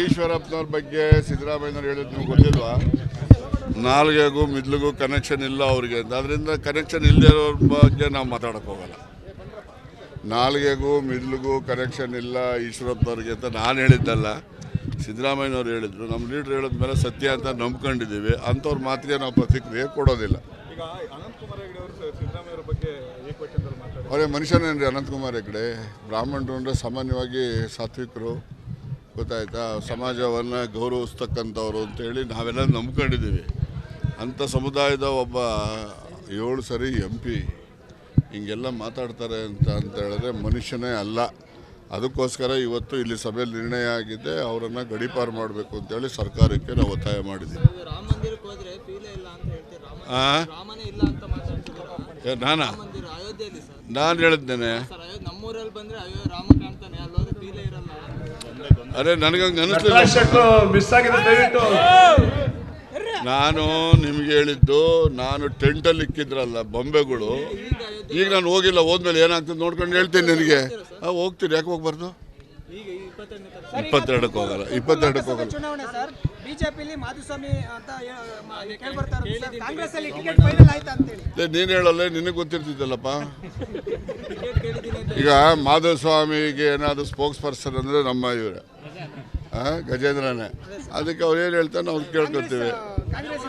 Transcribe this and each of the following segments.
ಈಶ್ವರಪ್ಪನವ್ರ ಬಗ್ಗೆ ಸಿದ್ದರಾಮಯ್ಯನವ್ರು ಹೇಳಿದ್ ನಿಮ್ಗೆ ಗೊತ್ತಿಲ್ವಾ? ನಾಲ್ಗೆಗೂ ಮಿದ್ಲಿಗೂ ಕನೆಕ್ಷನ್ ಇಲ್ಲ ಅವ್ರಿಗೆ ಅಂತ. ಅದರಿಂದ ಕನೆಕ್ಷನ್ ಇಲ್ಲದಿರೋರ ಬಗ್ಗೆ ನಾವು ಮಾತಾಡಕ್ಕೆ ಹೋಗಲ್ಲ. ನಾಲ್ಗೆಗೂ ಮಿದ್ಲಿಗೂ ಕನೆಕ್ಷನ್ ಇಲ್ಲ ಈಶ್ವರಪ್ಪನವ್ರಿಗೆ ಅಂತ ನಾನು ಹೇಳಿದ್ದಲ್ಲ. ಸಿದ್ದರಾಮಯ್ಯನವ್ರು ಹೇಳಿದ್ರು. ನಮ್ಮ ಲೀಡ್ರ್ ಹೇಳಿದ್ಮೇಲೆ ಸತ್ಯ ಅಂತ ನಂಬ್ಕೊಂಡಿದ್ದೀವಿ. ಅಂಥವ್ರ ಮಾತಿಗೆ ನಾವು ಪ್ರತಿಕ್ರಿಯೆ ಕೊಡೋದಿಲ್ಲ. ಈಗ ಮನುಷ್ಯನೇನು ರೀ ಅವರು ಅವರೇ ಅನಂತಕುಮಾರ್ ಹೆಗ್ಡೆ? ಬ್ರಾಹ್ಮಣರು ಅಂದರೆ ಸಾಮಾನ್ಯವಾಗಿ ಸಾತ್ವಿಕರು. ಗೊತ್ತಾಯ್ತಾ? ಸಮಾಜವನ್ನು ಗೌರವಿಸ್ತಕ್ಕಂಥವ್ರು ಅಂತೇಳಿ ನಾವೆಲ್ಲ ನಂಬ್ಕೊಂಡಿದ್ದೀವಿ. ಅಂಥ ಸಮುದಾಯದ ಒಬ್ಬ ಏಳು ಸರಿ ಎಂ ಪಿ ಹಿಂಗೆಲ್ಲ ಮಾತಾಡ್ತಾರೆ ಅಂತ ಅಂತ ಹೇಳಿದ್ರೆ ಮನುಷ್ಯನೇ ಅಲ್ಲ. ಅದಕ್ಕೋಸ್ಕರ ಇವತ್ತು ಇಲ್ಲಿ ಸಭೆಯಲ್ಲಿ ನಿರ್ಣಯ ಆಗಿದೆ ಅವರನ್ನು ಗಡೀಪಾರು ಮಾಡಬೇಕು ಅಂತೇಳಿ ಸರ್ಕಾರಕ್ಕೆ ನಾವು ಒತ್ತಾಯ ಮಾಡಿದ್ದೀವಿ. ನಾನಾ? ನಾನು ಹೇಳಿದ್ದೇನೆ ಅರೆ ನನಗಂಗೆ ಅನಿಸ್ಲಿಲ್ಲ. ನಾನು ನಿಮ್ಗೆ ಹೇಳಿದ್ದು ನಾನು ಟೆಂಟಲ್ಲಿ ಇಕ್ಕಿದ್ರಲ್ಲ ಬೊಂಬೆಗಳು. ಈಗ ನಾನು ಹೋಗಿಲ್ಲ ಹೋದ್ಮೇಲೆ ಏನಾಗ್ತದೆ ನೋಡ್ಕೊಂಡು ಹೇಳ್ತೀನಿ ನಿನಗೆ. ಹೋಗ್ತೀರಿ ಯಾಕೆ ಹೋಗ್ಬಾರ್ದು? ಇಪ್ಪತ್ತೆರಡಕ್ಕೆ ಹೋಗಲ್ಲ ಇಪ್ಪತ್ತೆರಡಕ್ಕೆ ಹೋಗಲ್ಲ. ಚುನಾವಣೆ ಸರ್. ಬಿಜೆಪಿಲಿ ಮಾಧುಸ್ವಾಮಿ ಅಂತ ಕೇಳಿ ಸರ್. ಕಾಂಗ್ರೆಸ್ ಅಲ್ಲಿ ಟಿಕೆಟ್ ಫೈನಲ್ ಆಯ್ತಾ ಅಂತೇಳಿ. ಏ, ನೀನು ಹೇಳಲ್ಲ ನಿನಗೆ ಗೊತ್ತಿರ್ತಿದ್ದಲ್ಲಪ್ಪ ಈಗ ಮಾಧುಸ್ವಾಮಿಗೆ ಏನಾದರೂ ಸ್ಪೋಕ್ಸ್ ಪರ್ಸನ್ ಅಂದರೆ ನಮ್ಮ ಇವರೇ. ಗಜೇಂದ್ರನೇ. ಅದಕ್ಕೆ ಅವ್ರು ಏನು ಹೇಳ್ತಾರೆ ನಾವು ಕೇಳ್ಕೊತೀವಿ. ಕಾಂಗ್ರೆಸ್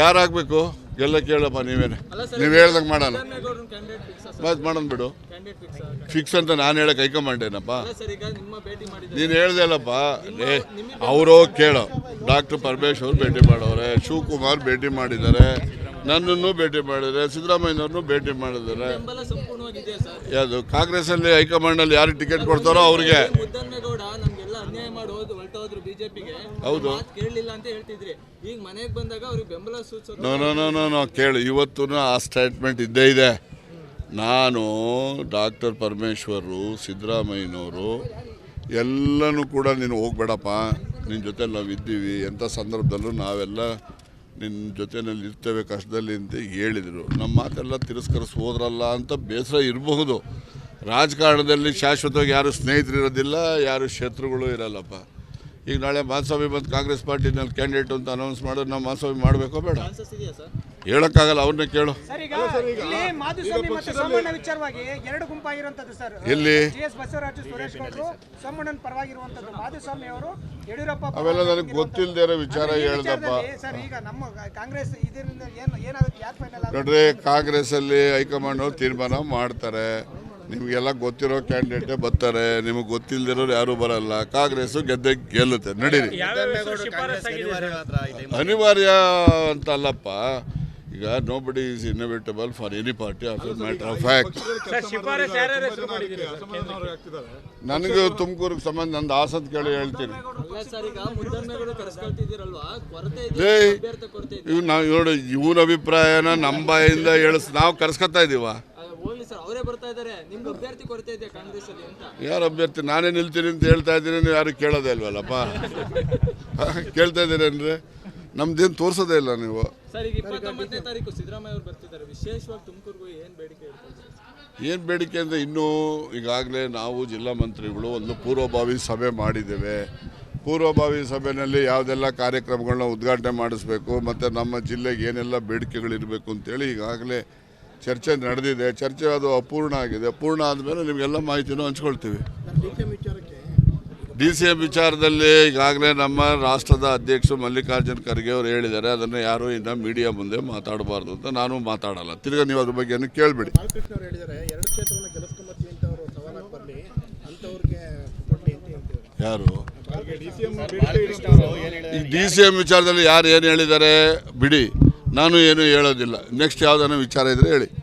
ಯಾರಾಗಬೇಕು? ಎಲ್ಲ ಕೇಳಪ್ಪ ನೀವೇನೆ. ನೀವು ಹೇಳ್ದಂಗೆ ಮಾಡೋಣ ಮತ್ತೆ ಮಾಡೋಣ ಬಿಡು. ಫಿಕ್ಸ್ ಫಿಕ್ಸ್ ಅಂತ ನಾನು ಹೇಳಕ್ಕೆ ಹೈಕಮಾಂಡೇನಪ್ಪ. ಅಲ್ಲ ಸರ್ ಈಗ ನಿಮ್ಮ ಭೇಟಿ ಮಾಡಿದ್ರೆ ನೀನು ಹೇಳ್ದಲ್ಲಪ್ಪ ಏ ಅವರು ಕೇಳೋ. ಡಾಕ್ಟರ್ ಪರಮೇಶ್ ಅವ್ರು ಭೇಟಿ ಮಾಡವ್ರೆ ಶಿವಕುಮಾರ್ ಭೇಟಿ ಮಾಡಿದ್ದಾರೆ ನನ್ನನ್ನು ಭೇಟಿ ಮಾಡಿದ್ದಾರೆ ಸಿದ್ದರಾಮಯ್ಯನವ್ರನ್ನೂ ಭೇಟಿ ಮಾಡಿದ್ದಾರೆ. ಯಾವುದು ಕಾಂಗ್ರೆಸ್ ಸರ್. ಯಾವುದು ಕಾಂಗ್ರೆಸ್ಸಲ್ಲಿ ಹೈಕಮಾಂಡಲ್ಲಿ ಯಾರು ಟಿಕೆಟ್ ಕೊಡ್ತಾರೋ ಅವ್ರಿಗೆ. ಅನ್ಯಾಯ ಮಾಡಿ ಹೋದ್ ಹೊರಟೋದ್ರು ಬಿಜೆಪಿಗೆ. ಹೌದು. ಕೇಳಲಿಲ್ಲ ಅಂತ ಹೇಳ್ತಿದ್ರಿ. ಈಗ ಮನೆಗೆ ಬಂದಾಗ ಅವ್ರಿಗೆ ಬೆಂಬಲ ಸೂಚಿಸೋದು no no no no no ಕೇಳು. ಆ ಸ್ಟೇಟ್ಮೆಂಟ್ ಇದ್ದೇ ಇದೆ. ನಾನು ಡಾಕ್ಟರ್ ಪರಮೇಶ್ವರರು ಸಿದ್ದರಾಮಯ್ಯನವರು ಎಲ್ಲನೂ ಕೂಡ ನೀನು ಹೋಗ್ಬೇಡಪ್ಪ. ನಿನ್ನ ಜೊತೆ ನಾವು ಇದ್ದೀವಿ. ಎಂಥ ಸಂದರ್ಭದಲ್ಲೂ ನಾವೆಲ್ಲ ನಿನ್ನ ಜೊತೆಯಲ್ಲಿ ಇರ್ತೇವೆ ಕಷ್ಟದಲ್ಲಿ ಅಂತ ಹೇಳಿದರು. ನಮ್ಮ ಮಾತೆಲ್ಲ ತಿರಸ್ಕರಿಸಿ ಹೋದ್ರಲ್ಲ ಅಂತ ಬೇಸರ ಇರಬಹುದು. ರಾಜಕಾರಣದಲ್ಲಿ ಶಾಶ್ವತವಾಗಿ ಯಾರು ಸ್ನೇಹಿತರು ಇರೋದಿಲ್ಲ ಯಾರು ಶತ್ರುಗಳು ಇರಲ್ಲಪ್ಪ. ಈಗ ನಾಳೆ ಮಾಧುಸ್ವಾಮಿ ಬಂದು ಕಾಂಗ್ರೆಸ್ ಪಾರ್ಟಿನಲ್ಲಿ ಕ್ಯಾಂಡಿಡೇಟ್ ಅಂತ ಅನೌನ್ಸ್ ಮಾಡಿದ್ರೆ ನಾವು ಮಹಾಸ್ವಾಮಿ ಮಾಡಬೇಕೋ ಬೇಡ? ಚಾನ್ಸಸ್ ಇದೆಯಾ ಸರ್? ಹೇಳೋಕ್ಕಾಗಲ್ಲ ಅವ್ರನ್ನ ಕೇಳು. ಸರ್ ಈಗ ಇಲ್ಲಿ ಮಾಧುಸ್ವಾಮಿ ಮತ್ತು ಸೋಮಣ್ಣ ವಿಚಾರವಾಗಿ ಎರಡು ಗುಂಪಾಗಿರುವಂತದ್ದು ಸರ್. ಎಲ್ಲಿ? ಅವೆಲ್ಲ ನನಗೆ ಗೊತ್ತಿಲ್ಲದೆ ಇರೋ ವಿಚಾರ ಹೇಳ್ದಪ್ಪ. ವಿಚಾರದಲ್ಲಿ ಸರ್ ಈಗ ನಮ್ಮ ಕಾಂಗ್ರೆಸ್ ಅಲ್ಲಿ ಏನು ಏನಾಗುತ್ತೆ? ಯಾಕೆ ಫೈನಲ್ ಆಗುತ್ತೆ? ನೋಡ್ರಿ ಕಾಂಗ್ರೆಸ್ಸಲ್ಲಿ ಹೈಕಮಾಂಡ್ ಅವ್ರು ತೀರ್ಮಾನ ಮಾಡ್ತಾರೆ. ನಿಮಗೆಲ್ಲ ಗೊತ್ತಿರೋ ಕ್ಯಾಂಡಿಡೇಟೇ ಬರ್ತಾರೆ ನಿಮಗೆ ಗೊತ್ತಿಲ್ಲದಿರೋರು ಯಾರೂ ಬರಲ್ಲ. ಕಾಂಗ್ರೆಸ್ ಗೆದ್ದೆ ಗೆಲ್ಲುತ್ತೆ. ನಡೀರಿ. ಅನಿವಾರ್ಯ ಅಂತ ಅಲ್ಲಪ್ಪ ಈಗ nobody is inevitable for any party of matter of fact ನನಗೆ ತುಮಕೂರಿಗೆ ಸಂಬಂಧ ನಂದು ಆಸಂತ ಕೇಳಿ ಹೇಳ್ತೀನಿ. ಅಲ್ಲ ಸರ್ ಈಗ ಮುದ್ದನ್ಮೇಗೌಡ ಕರೆಸ್ಕೊಳ್ತಿದ್ದೀರಲ್ವಾ? ಕೊರತೆ ಇದೆ ಅಭ್ಯರ್ಥಿ ಕೊರತೆ ಇದೆ. ಇವ್ ನಾವು ನೋಡಿ ಇವನ ಅಭಿಪ್ರಾಯನ ನಮ್ಮ ಬಾಯಿಂದ ಹೇಳಿಸ್ ನಾವು ಕರ್ಸ್ಕೊತಾ ಇದೀವ. ಬರ್ತಾ ಇದ್ದಾರೆ. ನಿಮ್ಗೆ ಅಭ್ಯರ್ಥಿ ಕೊರತೆ ಇದೆ ಕಾಂಗ್ರೆಸ್ ಅಲ್ಲಿ ಅಂತ. ಯಾರು ಅಭ್ಯರ್ಥಿ? ನಾನೇ ನಿಲ್ತೀನಿ ಅಂತ ಹೇಳ್ತಾ ಇದ್ದೀನಿ ನೀವು ಯಾರು ಕೇಳೋದೇ ಇಲ್ವಲ್ಲಪ್ಪ? ಕೇಳ್ತಾ ಇದ್ದೀರೇನ್ರಿ ನಮ್ದೇನು ತೋರಿಸೋದೇ ಇಲ್ಲ ನೀವು. ಸರ್ ಈಗ ಇಪ್ಪತ್ತೊಂಬತ್ತನೇ ತಾರೀಕು ಸಿದ್ದರಾಮಯ್ಯ ಅವರು ಬರ್ತಿದ್ದಾರೆ. ವಿಶೇಷವಾಗಿ ತುಮಕೂರಿಗೂ ಏನ್ ಬೇಡಿಕೆ ಏನು ಬೇಡಿಕೆ ಅಂದರೆ ಇನ್ನೂ ಈಗಾಗಲೇ ನಾವು ಜಿಲ್ಲಾ ಮಂತ್ರಿಗಳು ಒಂದು ಪೂರ್ವಭಾವಿ ಸಭೆ ಮಾಡಿದ್ದೇವೆ. ಪೂರ್ವಭಾವಿ ಸಭೆಯಲ್ಲಿ ಯಾವುದೆಲ್ಲ ಕಾರ್ಯಕ್ರಮಗಳನ್ನ ಉದ್ಘಾಟನೆ ಮಾಡಿಸ್ಬೇಕು ಮತ್ತು ನಮ್ಮ ಜಿಲ್ಲೆಗೆ ಏನೆಲ್ಲ ಬೇಡಿಕೆಗಳಿರಬೇಕು ಅಂತೇಳಿ ಈಗಾಗಲೇ ಚರ್ಚೆ ನಡೆದಿದೆ. ಚರ್ಚೆ ಅದು ಅಪೂರ್ಣ ಆಗಿದೆ. ಪೂರ್ಣ ಆದಮೇಲೆ ನಿಮಗೆಲ್ಲ ಮಾಹಿತಿನೂ ಹಂಚ್ಕೊಳ್ತೀವಿ. ಡಿ ಸಿ ಎಂ ವಿಚಾರದಲ್ಲಿ ಈಗಾಗಲೇ ನಮ್ಮ ರಾಷ್ಟ್ರದ ಅಧ್ಯಕ್ಷರು ಮಲ್ಲಿಕಾರ್ಜುನ್ ಖರ್ಗೆ ಅವರು ಹೇಳಿದ್ದಾರೆ. ಅದನ್ನು ಯಾರು ಇನ್ನು ಮೀಡಿಯಾ ಮುಂದೆ ಮಾತಾಡಬಾರ್ದು ಅಂತ ನಾನು ಮಾತಾಡಲ್ಲ. ತಿರ್ಗಿ ನೀವು ಅದ್ರ ಬಗ್ಗೆ ಕೇಳಬೇಡಿ. ಯಾರು? ಈ ಡಿ ಸಿ ಎಂ ವಿಚಾರದಲ್ಲಿ ಯಾರು ಏನು ಹೇಳಿದ್ದಾರೆ? ಬಿಡಿ. ನಾನು ಏನು ಹೇಳೋದಿಲ್ಲ. ನೆಕ್ಸ್ಟ್ ಯಾವುದಾನ ವಿಚಾರ ಇದ್ರೆ ಹೇಳಿ.